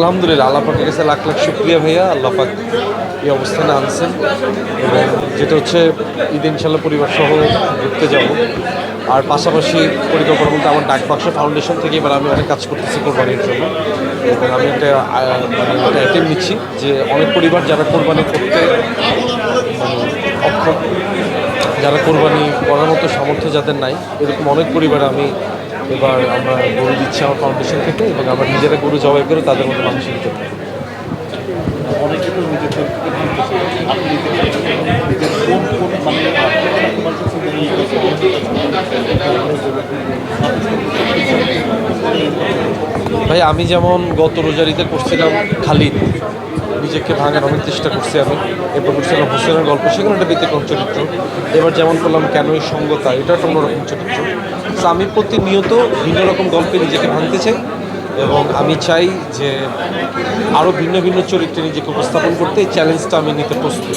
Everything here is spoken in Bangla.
আলহামদুলিল্লাহ, আল্লাহ পাকের কাছে লাখ লাখ শুক্রিয়া ভাইয়া। আল্লাহ পাক এই অবস্থানে আনছেন এবং যেটা হচ্ছে ঈদ ইনশাল্লাহ পরিবার সহ ঘুরতে যাব। আর পাশাপাশি পরিকল্পনা বলতে আমার ডাক ডাকবাক্স ফাউন্ডেশন থেকে এবার আমি অনেক কাজ করতেছি কোরবানির জন্য। এবং আমি একটা মানে নিচ্ছি যে অনেক পরিবার যারা কোরবানি করতে মানে অক্ষম, যারা কোরবানি করার মতো সামর্থ্য যাদের নাই, এরকম অনেক পরিবার আমি এবার আমরা গরু দিচ্ছি আমার ফাউন্ডেশন থেকে এবং আমরা নিজেরা গরু জবাই করে তাদের মধ্যে মানুষের নিতে অনেকে তো নিজের চরিত্রকে ভাঙতেছে আপনি নিজের কোন কোন মানে তোমার কাছে মনে ভাই আমি যেমন গত রোজারিতে করছিলাম খালিদ নিজেকে ভাঙার অনেক চেষ্টা করছি আমি এরপর করছিলাম হোসেনের গল্প সেখানে একটা ব্যতিক্রম চরিত্র। এবার যেমন করলাম কেনই সঙ্গতা এটা একটা অন্যরকম চরিত্র। তো আমি প্রতিনিয়ত ভিন্ন রকম গল্পে নিজেকে ভাঙতে চাই এবং আমি চাই যে আরও ভিন্ন ভিন্ন চরিত্রে নিজেকে উপস্থাপন করতে এই চ্যালেঞ্জটা আমি নিতে প্রস্তুত